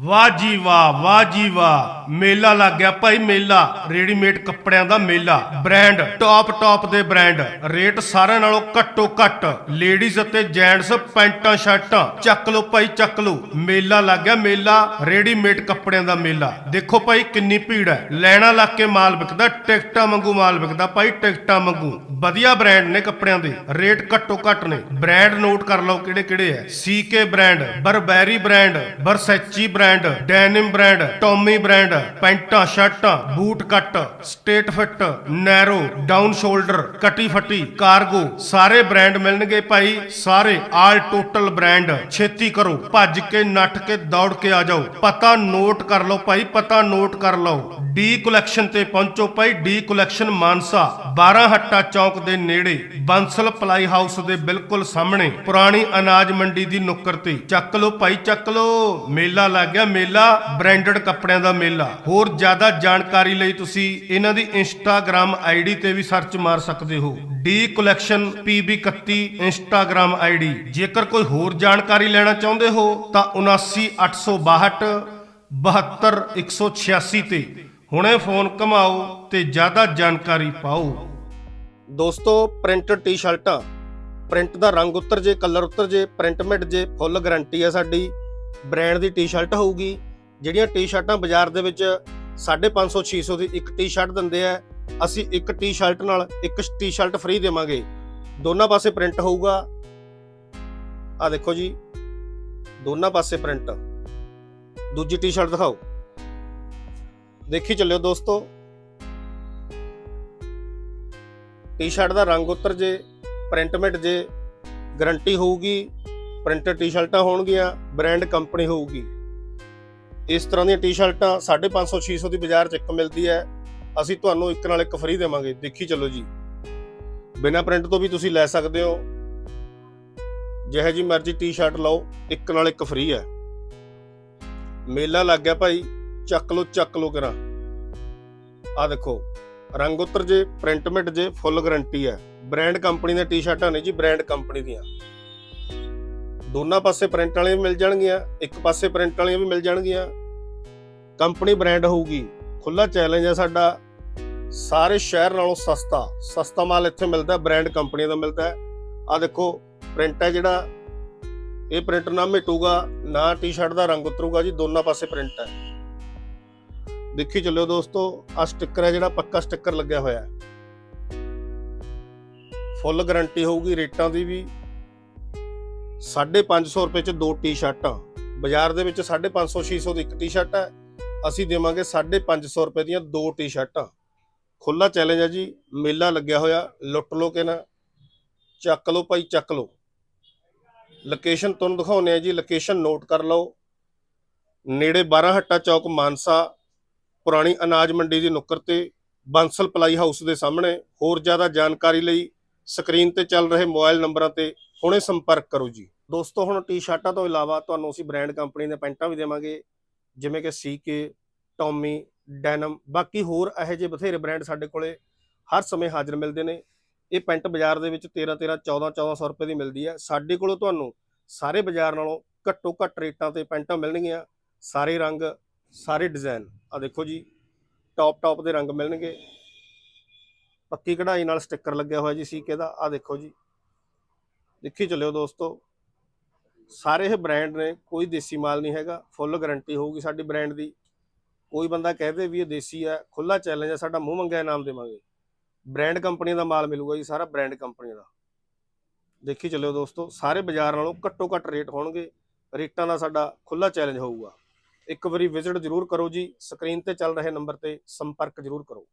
ਵਾਹ ਜੀ ਵਾਹ ਵਾਹ ਜੀ ਵਾਹ। ਮੇਲਾ ਲੱਗ ਗਿਆ ਭਾਈ ਮੇਲਾ, ਰੈਡੀਮੇਡ ਕੱਪੜਿਆਂ ਦਾ ਮੇਲਾ। ਬ੍ਰਾਂਡ, ਟੌਪ ਟੌਪ ਦੇ ਬ੍ਰਾਂਡ। ਰੇਟ ਸਾਰਿਆਂ ਨਾਲੋਂ ਘੱਟੋ ਘੱਟ। ਲੇਡੀਜ਼ ਅਤੇ ਜੈਂਟਸ ਪੈਂਟਾਂ, ਸ਼ਰਟਾਂ। ਚੱਕ ਲਓ ਭਾਈ, ਚੱਕ ਲਓ। ਮੇਲਾ ਲੱਗ ਗਿਆ ਮੇਲਾ, ਰੈਡੀਮੇਡ ਕੱਪੜਿਆਂ ਦਾ ਮੇਲਾ। ਦੇਖੋ ਭਾਈ ਕਿੰਨੀ ਭੀੜ ਹੈ। ਲੈਣਾ ਲੱਗ ਕੇ ਮਾਲ ਵਿਕਦਾ, ਟਿਕਟਾਂ ਵਾਂਗੂ ਮਾਲ ਵਿਕਦਾ ਭਾਈ, ਟਿਕਟਾਂ ਵਾਂਗੂ। ਵਧੀਆ ਬ੍ਰਾਂਡ ਨੇ ਕੱਪੜਿਆਂ ਦੇ। ਰੇਟ ਘੱਟੋ ਘੱਟ ਨੇ। ਬ੍ਰਾਂਡ ਨੋਟ ਕਰ ਲਓ ਕਿਹੜੇ ਕਿਹੜੇ ਹੈ। CK brand, Burberry brand, Versace brand. Denim brand, Tommy brand, ਪੈਂਟਾਂ, ਸ਼ਰਟਾਂ, boot cut, straight fit, narrow, down shoulder, ਕਟੀ ਫੱਟੀ, ਕਾਰਗੋ, ਸਾਰੇ ਬ੍ਰਾਂਡ ਮਿਲਣਗੇ ਭਾਈ, ਸਾਰੇ ਆਲ ਟੋਟਲ ਬ੍ਰਾਂਡ। ਛੇਤੀ ਕਰੋ, ਭੱਜ ਕੇ, ਨੱਠ ਕੇ, ਦੌੜ ਕੇ ਆ ਜਾਓ। ਪਤਾ ਨੋਟ ਕਰ ਲਓ ਭਾਈ, ਪਤਾ ਨੋਟ ਕਰ ਲਓ। ਡੀ ਕਲੈਕਸ਼ਨ ਤੇ ਪਹੁੰਚੋ ਭਾਈ, ਡੀ ਕਲੈਕਸ਼ਨ ਮਾਨਸਾ 12 ਹੱਟਾ ਚੌਕ ਦੇ ਨੇੜੇ, ਬੰਸਲ ਪਲਾਈ ਹਾਊਸ ਦੇ ਬਿਲਕੁਲ ਸਾਹਮਣੇ, ਪੁਰਾਣੀ ਅਨਾਜ ਮੰਡੀ ਦੀ ਨੁੱਕਰ ਤੇ। ਚੱਕ ਲਓ ਭਾਈ, ਚੱਕ ਲਓ। ਮੇਲਾ ਲੱਗ ਗਿਆ ਮੇਲਾ ਬ੍ਰਾਂਡਡ ਕੱਪੜਿਆਂ ਦਾ ਮੇਲਾ। ਹੋਰ ਜ਼ਿਆਦਾ ਜਾਣਕਾਰੀ ਲਈ ਤੁਸੀਂ ਇਹਨਾਂ ਦੀ ਇੰਸਟਾਗ੍ਰam ਆਈਡੀ ਤੇ ਵੀ ਸਰਚ ਮਾਰ ਸਕਦੇ ਹੋ। D collection PB31 Instagram ID ਜੇਕਰ ਕੋਈ ਹੋਰ ਜਾਣਕਾਰੀ ਲੈਣਾ ਚਾਹੁੰਦੇ ਹੋ, ਤਾਂ 79862 72186 ਤੇ ਹੁਣੇ ਫੋਨ ਘਮਾਓ ਤੇ ਜ਼ਿਆਦਾ ਜਾਣਕਾਰੀ ਪਾਓ। ਦੋਸਤੋ ਪ੍ਰਿੰਟਡ ਟੀ-ਸ਼ਰਟਾਂ ਪ੍ਰਿੰਟ ਦਾ ਰੰਗ ਉਤਰ ਜੇ ਕਲਰ ਉਤਰ ਜੇ ਪ੍ਰਿੰਟ ਮਿਟ ਜੇ ਫੁੱਲ ਗਾਰੰਟੀ ਹੈ ਸਾਡੀ। ਬ੍ਰਾਂਡ ਦੀ ਟੀ-ਸ਼ਰਟ ਹੋਊਗੀ। ਜਿਹੜੀਆਂ ਟੀ-ਸ਼ਰਟਾਂ ਬਾਜ਼ਾਰ ਦੇ ਵਿੱਚ 550 600 ਦੀ ਇੱਕ ਟੀ-ਸ਼ਰਟ ਦਿੰਦੇ ਆ, ਅਸੀਂ ਇੱਕ ਟੀ-ਸ਼ਰਟ ਨਾਲ ਇੱਕ ਟੀ-ਸ਼ਰਟ ਫ੍ਰੀ ਦੇਵਾਂਗੇ। ਦੋਨਾਂ ਪਾਸੇ ਪ੍ਰਿੰਟ ਹੋਊਗਾ। ਆ ਦੇਖੋ ਜੀ, ਦੋਨਾਂ ਪਾਸੇ ਪ੍ਰਿੰਟ। ਦੂਜੀ ਟੀ-ਸ਼ਰਟ ਦਿਖਾਓ। ਦੇਖੀ ਚੱਲਿਓ ਦੋਸਤੋ। ਟੀ-ਸ਼ਰਟ ਦਾ ਰੰਗ ਉਤਰ ਜੇ ਪ੍ਰਿੰਟ ਮਿਟ ਜੇ, ਗਰੰਟੀ ਹੋਊਗੀ। ਪ੍ਰਿੰਟਡ ਟੀ-ਸ਼ਰਟਾਂ ਹੋਣਗੀਆਂ, ਬ੍ਰਾਂਡ ਕੰਪਨੀ ਹੋਊਗੀ। ਇਸ ਤਰ੍ਹਾਂ ਦੀਆਂ ਟੀ-ਸ਼ਰਟਾਂ 550 600 ਦੀ ਬਾਜ਼ਾਰ 'ਚ ਇੱਕ ਮਿਲਦੀ ਹੈ। ਅਸੀਂ ਤੁਹਾਨੂੰ ਇੱਕ ਨਾਲ ਇੱਕ ਫ੍ਰੀ ਦੇਵਾਂਗੇ। ਦੇਖੀ ਚੱਲੋ ਜੀ। ਬਿਨਾ ਪ੍ਰਿੰਟ ਤੋਂ ਵੀ ਤੁਸੀਂ ਲੈ ਸਕਦੇ ਹੋ। ਜਿਹੇ ਜੀ ਮਰਜ਼ੀ ਟੀ-ਸ਼ਰਟ ਲਓ, ਇੱਕ ਨਾਲ ਇੱਕ ਫ੍ਰੀ ਹੈ। ਮੇਲਾ ਲੱਗ ਗਿਆ ਭਾਈ। ਚੱਕ ਲੋ ਚੱਕ ਲੋ ਕਰਾਂ। ਆ ਦੇਖੋ, ਰੰਗ ਉਤਰ ਜੇ, ਪ੍ਰਿੰਟ ਮਿਟ ਜੇ, ਫੁੱਲ ਗਾਰੰਟੀ ਹੈ। ਬ੍ਰਾਂਡ ਕੰਪਨੀ ਦੀਆਂ ਟੀ-ਸ਼ਰਟਾਂ ਨੇ ਜੀ, ਬ੍ਰਾਂਡ ਕੰਪਨੀ ਦੀਆਂ। ਦੋਨਾਂ ਪਾਸੇ ਪ੍ਰਿੰਟ ਵਾਲੀਆਂ ਵੀ ਮਿਲ ਜਾਣਗੀਆਂ, ਇੱਕ ਪਾਸੇ ਪ੍ਰਿੰਟ ਵਾਲੀਆਂ ਵੀ ਮਿਲ ਜਾਣਗੀਆਂ। ਕੰਪਨੀ ਬ੍ਰਾਂਡ ਹੋਊਗੀ ਖੁੱਲਾ ਚੈਲੰਜ ਹੈ ਸਾਡਾ। ਸਾਰੇ ਸ਼ਹਿਰ ਨਾਲੋਂ ਸਸਤਾ ਸਸਤਾ ਮਾਲ ਇੱਥੇ ਮਿਲਦਾ ਬ੍ਰਾਂਡ ਕੰਪਨੀਆਂ ਦਾ ਮਿਲਦਾ। ਹੈ ਆ ਦੇਖੋ ਪ੍ਰਿੰਟ ਹੈ ਜਿਹੜਾ, ਇਹ ਪ੍ਰਿੰਟ ਨਾ ਮਿਟੂਗਾ, ਨਾ ਟੀ-ਸ਼ਰਟ ਦਾ ਰੰਗ ਉਤਰੂਗਾ ਜੀ, ਦੋਨਾਂ ਪਾਸੇ ਪ੍ਰਿੰਟ ਹੈ ਦੇਖੀ ਚੱਲਿਓ ਦੋਸਤੋ ਆ ਸਟicker ਹੈ ਜਿਹੜਾ, ਪੱਕਾ ਸਟicker ਲੱਗਿਆ ਹੋਇਆ। ਹੈ ਫੁੱਲ ਗਾਰੰਟੀ ਹੋਊਗੀ, ਰੇਟਾਂ ਦੀ ਵੀ। 550 ਰੁਪਏ ਚ ਦੋ ਟੀ-ਸ਼ਰਟਾਂ ਬਾਜ਼ਾਰ ਦੇ ਵਿੱਚ 550 600 ਦੀ ਇੱਕ ਟੀ-ਸ਼ਰਟ ਹੈ ਅਸੀਂ ਦੇਵਾਂਗੇ 550 ਰੁਪਏ ਦੀਆਂ ਦੋ ਟੀ-ਸ਼ਰਟਾਂ ਖੁੱਲਾ ਚੈਲੰਜ ਹੈ ਜੀ, ਮੇਲਾ ਲੱਗਿਆ ਹੋਇਆ, ਲੁੱਟ ਲੋ ਕੇ ਨਾ, ਚੱਕ ਲੋ ਭਾਈ, ਚੱਕ ਲੋ। ਲੋਕੇਸ਼ਨ ਤੁਹਾਨੂੰ ਦਿਖਾਉਨੇ ਆ ਜੀ ਲੋਕੇਸ਼ਨ ਨੋਟ ਕਰ ਲਓ। ਨੇੜੇ 12 ਹੱਟਾ ਚੌਕ ਮਾਨਸਾ, ਪੁਰਾਣੀ ਅਨਾਜ ਮੰਡੀ ਦੀ ਨੁੱਕਰ ਤੇ ਬੰਸਲ ਪਲਾਈ ਹਾਊਸ ਦੇ ਸਾਹਮਣੇ। ਹੋਰ ਜ਼ਿਆਦਾ ਜਾਣਕਾਰੀ ਲਈ ਸਕਰੀਨ ਤੇ ਚੱਲ ਰਹੇ ਮੋਬਾਈਲ ਨੰਬਰਾਂ ਤੇ ਹੁਣੇ ਸੰਪਰਕ ਕਰੋ ਜੀ। ਦੋਸਤੋ, ਹੁਣ ਟੀ-ਸ਼ਰਟਾਂ ਤੋਂ ਇਲਾਵਾ ਤੁਹਾਨੂੰ ਅਸੀਂ ਬ੍ਰਾਂਡ ਕੰਪਨੀ ਦੀਆਂ ਪੈਂਟਾਂ ਵੀ ਦੇਵਾਂਗੇ, ਜਿਵੇਂ ਕਿ ਸੀਕੇ, ਟੌਮੀ, ਡੈਨਮ, ਬਾਕੀ ਹੋਰ ਇਹੋ ਜਿਹੇ ਬਥੇਰੇ ਬ੍ਰਾਂਡ ਸਾਡੇ ਕੋਲੇ ਹਰ ਸਮੇਂ ਹਾਜ਼ਰ ਮਿਲਦੇ ਨੇ। ਇਹ ਪੈਂਟ ਬਾਜ਼ਾਰ ਦੇ ਵਿੱਚ 13 13 14 1400 ਰੁਪਏ ਦੀ ਮਿਲਦੀ ਹੈ ਸਾਡੇ ਕੋਲੋਂ ਤੁਹਾਨੂੰ ਸਾਰੇ ਬਾਜ਼ਾਰ ਨਾਲੋਂ ਘੱਟੋ ਘੱਟ ਰੇਟਾਂ ਤੇ ਪੈਂਟਾਂ ਮਿਲਣਗੀਆਂ। ਸਾਰੇ ਰੰਗ, ਸਾਰੇ ਡਿਜ਼ਾਈਨ। ਆ ਦੇਖੋ ਜੀ ਟੌਪ ਟੌਪ ਦੇ ਰੰਗ ਮਿਲਣਗੇ। ਪੱਕੀ ਕਢਾਈ ਨਾਲ ਸਟicker ਲੱਗਿਆ ਹੋਇਆ ਜੀ ਸੀਕੇ ਦਾ ਆ ਦੇਖੋ ਜੀ। ਦੇਖੀ ਚੱਲਿਓ ਦੋਸਤੋ। ਸਾਰੇ ਇਹ ਬ੍ਰਾਂਡ ਨੇ, ਕੋਈ ਦੇਸੀ ਮਾਲ ਨਹੀਂ ਹੈਗਾ ਫੁੱਲ ਗਾਰੰਟੀ ਹੋਊਗੀ ਸਾਡੀ ਬ੍ਰਾਂਡ ਦੀ। ਕੋਈ ਬੰਦਾ ਕਹਦੇ ਵੀ ਇਹ ਦੇਸੀ ਹੈ ਖੁੱਲਾ ਚੈਲੰਜ ਹੈ ਸਾਡਾ ਮੂੰਹ ਮੰਗਿਆ, ਇਨਾਮ ਦੇਵਾਂਗੇ। ਬ੍ਰਾਂਡ ਕੰਪਨੀ ਦਾ ਮਾਲ ਮਿਲੂਗਾ ਜੀ, ਸਾਰਾ ਬ੍ਰਾਂਡ ਕੰਪਨੀ ਦਾ। ਦੇਖੀ ਚੱਲਿਓ ਦੋਸਤੋ, ਸਾਰੇ ਬਾਜ਼ਾਰ ਨਾਲੋਂ ਘੱਟੋ ਘੱਟ ਰੇਟ ਹੋਣਗੇ, ਰੇਟਾਂ ਦਾ ਸਾਡਾ ਖੁੱਲਾ ਚੈਲੰਜ ਹੋਊਗਾ। ਇੱਕ ਵਾਰੀ ਵਿਜ਼ਿਟ ਜ਼ਰੂਰ ਕਰੋ ਜੀ ਸਕਰੀਨ ਤੇ ਚੱਲ ਰਹੇ ਨੰਬਰ ਤੇ ਸੰਪਰਕ ਜ਼ਰੂਰ ਕਰੋ।